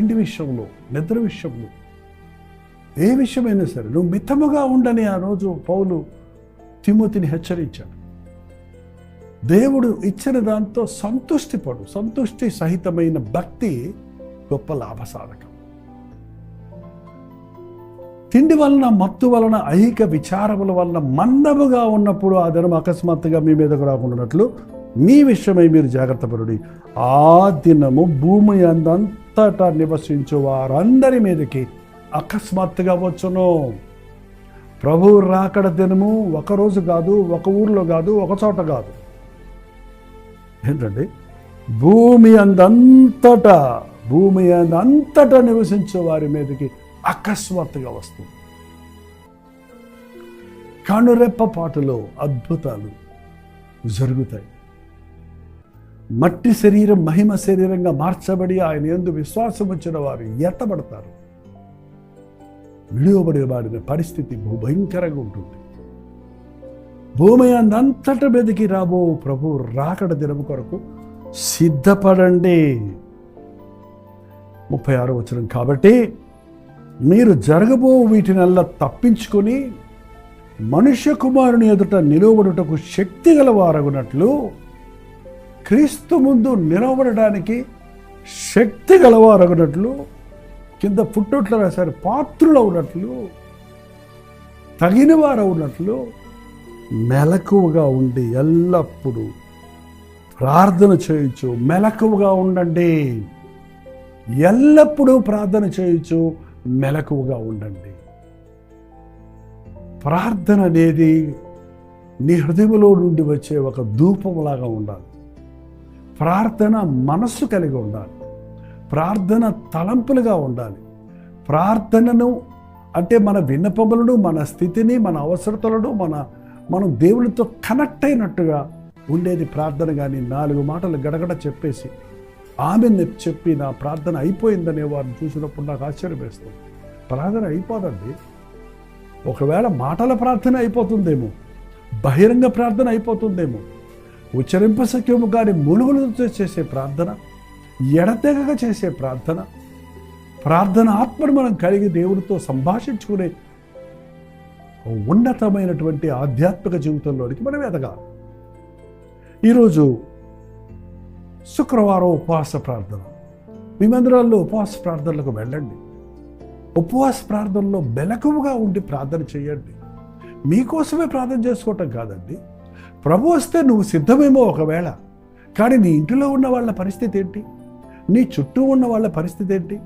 ఇంటి విషయంలో నిద్ర విషయంలో. ఏ విషయమైనా సరే నువ్వు మితముగా ఉండని ఆ రోజు పౌలు తిమోతిని హెచ్చరించాడు. దేవుడు ఇచ్చిన దాంతో సంతృష్టి పడు. సంతుష్టి సహితమైన భక్తి గొప్ప లాభసాధకం. తిండి వలన మత్తు వలన ఐహిక విచారముల వలన మందముగా ఉన్నప్పుడు ఆ దినం అకస్మాత్తుగా మీ మీదకు రాకుండానట్లు మీ విషయమై మీరు జాగ్రత్త పరుడి ఆ దినము భూమి అందంతటా నివసించు వారందరి మీదకి అకస్మాత్తుగా వచ్చును. ప్రభు రాకడ దినము ఒక రోజు కాదు ఒక ఊర్లో కాదు ఒక చోట కాదు. ఏంటండి? భూమి అందంతటా భూమి అంతటా నివసించే వారి మీదకి అకస్మాత్తుగా వస్తుంది. కనురెప్ప పాటలో అద్భుతాలు జరుగుతాయి. మట్టి శరీరం మహిమ శరీరంగా మార్చబడి ఆయన ఎందు విశ్వాసం వచ్చిన వారు ఎత్తబడతారు. విడివబడిన పరిస్థితి భయంకరంగా ఉంటుంది. భూమి అందంతట మీదకి రాబో ప్రభు రాకడ దినం కొరకు సిద్ధపడండి. ముప్పై ఆరో వచ్చిన కాబట్టి మీరు జరగబో వీటినల్లా తప్పించుకొని మనుష్య కుమారుని ఎదుట నిలువబడుటకు శక్తి గలవారగునట్లు క్రీస్తు ముందు నిలబడడానికి శక్తి గలవారగునట్లు కింద పుట్టొట్లు రాశారు పాత్రులు ఉన్నట్లు తగిన వారు ఉన్నట్లు మెలకువగా ఉండి ఎల్లప్పుడూ ప్రార్థన చేయొచ్చు మెలకువగా ఉండండి. ఎల్లప్పుడూ ప్రార్థన చేయొచ్చు మెలకువగా ఉండండి. ప్రార్థన అనేది నీ హృదయంలో నుండి వచ్చే ఒక ధూపంలాగా ఉండాలి. ప్రార్థన మనస్సు కలిగి ఉండాలి. ప్రార్థన తలంపులుగా ఉండాలి. ప్రార్థనను అంటే మన విన్నపములను మన స్థితిని మన అవసరతలను మన మనం దేవునితో కనెక్ట్ అయినట్టుగా ఉండేది ప్రార్థన కానీ నాలుగు మాటలు గడగడ చెప్పేసి ఆమె చెప్పి నా ప్రార్థన అయిపోయిందనే వారిని చూసినప్పుడు నాకు ఆశ్చర్యం వేస్తుంది. ప్రార్థన అయిపోదండి. ఒకవేళ మాటల ప్రార్థన అయిపోతుందేమో బహిరంగ ప్రార్థన అయిపోతుందేమో ఉచ్చరింపసఖ్యము కానీ మూలుగులతో చేసే ప్రార్థన ఎడతెగక చేసే ప్రార్థన ప్రార్థన ఆత్మను మనం కలిగి దేవుడితో సంభాషించుకునే ఉన్నతమైనటువంటి ఆధ్యాత్మిక జీవితంలోనికి మనం ఎదగాలి. ఈరోజు శుక్రవారం ఉపవాస ప్రార్థన. మీ మందిరాల్లో ఉపవాస ప్రార్థనలకు వెళ్ళండి. ఉపవాస ప్రార్థనలో మెలకువగా ఉండి ప్రార్థన చేయండి. మీకోసమే ప్రార్థన చేసుకోవటం కాదండి. ప్రభు వస్తే నువ్వు సిద్ధమేమో ఒకవేళ. కానీ నీ ఇంటిలో ఉన్న వాళ్ళ పరిస్థితి ఏంటి? నీ చుట్టూ ఉన్న వాళ్ళ పరిస్థితి ఏంటి?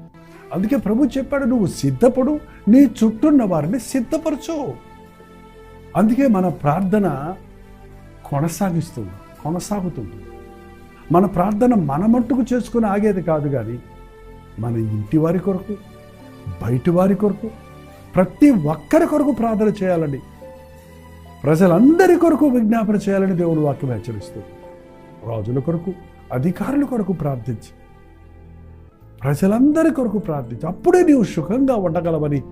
అందుకే ప్రభు చెప్పాడు నువ్వు సిద్ధపడు నీ చుట్టూ ఉన్న వారిని సిద్ధపరచు. అందుకే మన ప్రార్థన కొనసాగిస్తుంది కొనసాగుతుంది. మన ప్రార్థన మన మట్టుకు చేసుకుని ఆగేది కాదు కానీ మన ఇంటి వారి కొరకు బయటి వారి కొరకు ప్రతి ఒక్కరి కొరకు ప్రార్థన చేయాలండి. ప్రజలందరి కొరకు విజ్ఞాపన చేయాలని దేవుడు వాక్యం హెచ్చరిస్తుంది రాజుల కొరకు అధికారుల కొరకు ప్రార్థించి ప్రజలందరి కొరకు ప్రార్థించి అప్పుడే నీవు సుఖంగా ఉండగలవని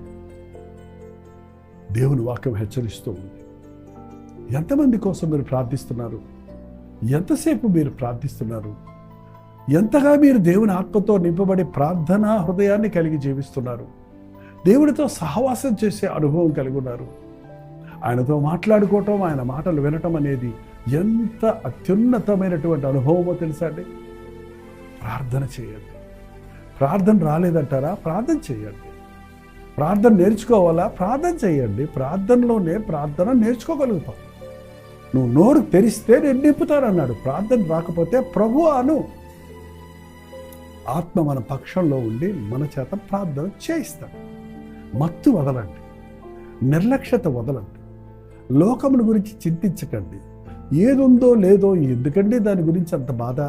దేవుని వాక్యం హెచ్చరిస్తూ ఉంది. ఎంతమంది కోసం మీరు ప్రార్థిస్తున్నారు? ఎంతసేపు మీరు ప్రార్థిస్తున్నారు? ఎంతగా మీరు దేవుని ఆత్మతో నింపబడి ప్రార్థనా హృదయాన్ని కలిగి జీవిస్తున్నారు? దేవుడితో సహవాసం చేసే అనుభవం కలిగి ఉన్నారు? ఆయనతో మాట్లాడుకోవటం ఆయన మాటలు వినటం అనేది ఎంత అత్యున్నతమైనటువంటి అనుభవమో తెలుసా అండి ప్రార్థన చేయండి. ప్రార్థన రాలేదంటారా? ప్రార్థన చేయండి. ప్రార్థన నేర్చుకోవాలా? ప్రార్థన చేయండి. ప్రార్థనలోనే ప్రార్థన నేర్చుకోగలుగుతాం. నువ్వు నోరు తెరిస్తే నేను నింపుతానన్నాడు. ప్రార్థన రాకపోతే ప్రభు అను. ఆత్మ మన పక్షంలో ఉండి మన చేత ప్రార్థన చేయిస్తాడు. మత్తు వదలండి. నిర్లక్ష్యత వదలండి. లోకముల గురించి చింతించకండి. ఏదుందో లేదో ఎందుకండి దాని గురించి అంత బాధ.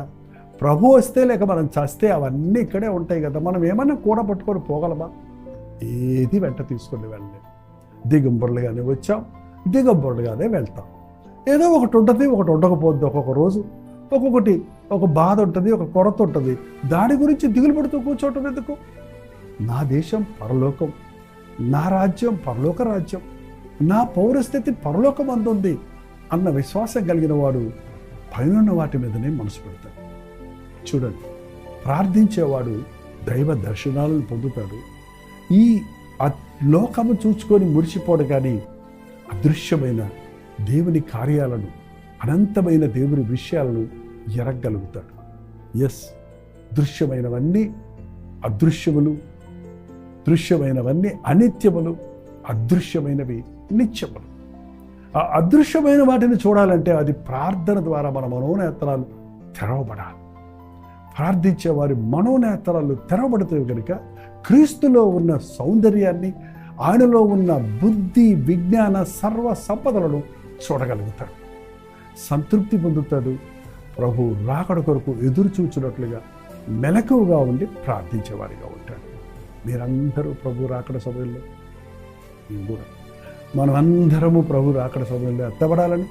ప్రభు వస్తే లేక మనం చస్తే అవన్నీ ఇక్కడే ఉంటాయి కదా. మనం ఏమన్నా కూడ పట్టుకొని పోగలమా? ఏది వెంట తీసుకొని వెళ్ళలేం. దిగంబరులుగానే వచ్చాం దిగంబరులుగానే వెళ్తాం. ఏదో ఒకటి ఉంటుంది ఒకటి ఉండకపోద్ది ఒక్కొక్క రోజు. ఒక్కొక్కటి ఒక బాధ ఉంటుంది ఒక కొరత ఉంటుంది. దాని గురించి దిగులు పడుతూ కూర్చోవటం ఎందుకు? నా దేశం పరలోకం. నా రాజ్యం పరలోక రాజ్యం. నా పౌరస్థితి పరలోకం అందుంది అన్న విశ్వాసం కలిగిన వాడు పైన వాటి మీదనే మనసు పెడతాడు. చూడండి ప్రార్థించేవాడు దైవ దర్శనాలను పొందుతాడు. ఈ అ- లోకము చూసుకొని మురిసిపోడు కానీ అదృశ్యమైన దేవుని కార్యాలను అనంతమైన దేవుని విషయాలను ఎరగలుగుతాడు. ఎస్ దృశ్యమైనవన్నీ అదృశ్యములు దృశ్యమైనవన్నీ అనిత్యములు అదృశ్యమైనవి నిత్యములు. ఆ అదృశ్యమైన వాటిని చూడాలంటే అది ప్రార్థన ద్వారా మన మనోనేత్రాలు తెరవబడాలి. ప్రార్థించే వారి మనోనేత్రాలు తెరవబడతాయి కనుక క్రీస్తులో ఉన్న సౌందర్యాన్ని ఆయనలో ఉన్న బుద్ధి విజ్ఞాన సర్వ సంపదలను చూడగలుగుతాడు. సంతృప్తి పొందుతాడు. ప్రభు రాకడ కొరకు ఎదురు చూచినట్లుగా మెలకువగా ఉండి ప్రార్థించేవారిగా ఉంటాడు. మీరందరూ ప్రభు రాకడ సమయంలో కూడా మనమందరము ప్రభు రాకడ సమయంలో ఎత్తబడాలని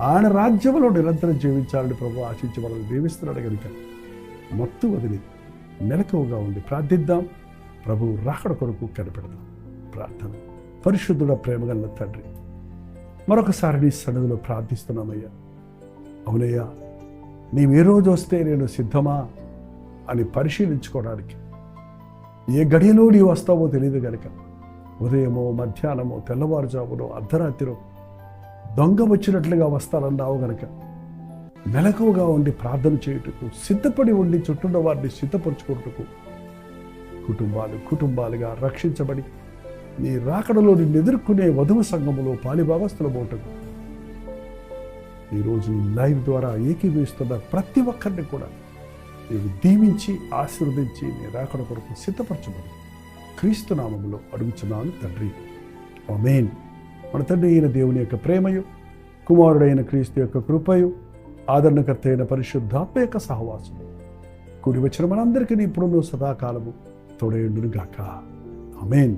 ఆయన రాజ్యంలో నిరంతరం జీవించాలని ప్రభు ఆశించబడాలని మనల్ని దీవిస్తున్నాడు కనుక. మత్తు వదిలి మెలకువగా ఉండి ప్రార్థిద్దాం. ప్రభు రాకడ కొరకు కనిపెడదాం. ప్రార్థన. పరిశుద్ధుడ ప్రేమగల తండ్రి మరొకసారి నీ సన్నిధిలో ప్రార్థిస్తున్నామయ్యా. అవునయ్యా నీవు ఏ రోజు వస్తే నేను సిద్ధమా అని పరిశీలించుకోవడానికి ఏ గడియలో నీవు వస్తావో తెలియదు కనుక ఉదయమో మధ్యాహ్నమో తెల్లవారుజామునో అర్ధరాత్రిలో దొంగ వచ్చినట్లుగా వస్తారన్నావు గనక మెలకువగా ఉండి ప్రార్థన చేయుటకు సిద్ధపడి ఉండి చుట్టూన్న వారిని సిద్ధపరచుకుంటకు కుటుంబాలు కుటుంబాలుగా రక్షించబడి నీ రాకడలో నిన్ను ఎదుర్కొనే వధువు సంఘములో పాలిభాగస్తుల మోటకు ఈరోజు ఈ లైవ్ ద్వారా ఏకీభవిస్తున్న ప్రతి ఒక్కరిని కూడా నీవు దీవించి ఆశీర్వదించి నీ రాకడ కొరకు సిద్ధపరచబడి. క్రీస్తునామములో అడుగుచున్నాను తండ్రి. ఆమేన్. మన తండ్రి అయిన దేవుని యొక్క ప్రేమయు కుమారుడైన క్రీస్తు యొక్క కృపయు ఆదరణకర్త అయిన పరిశుద్ధాత్మ యొక్క సహవాసం కూడి వచ్చిన మనందరికీ ఇప్పుడున్న సదాకాలము తోడేండును గాక ఆమెన్.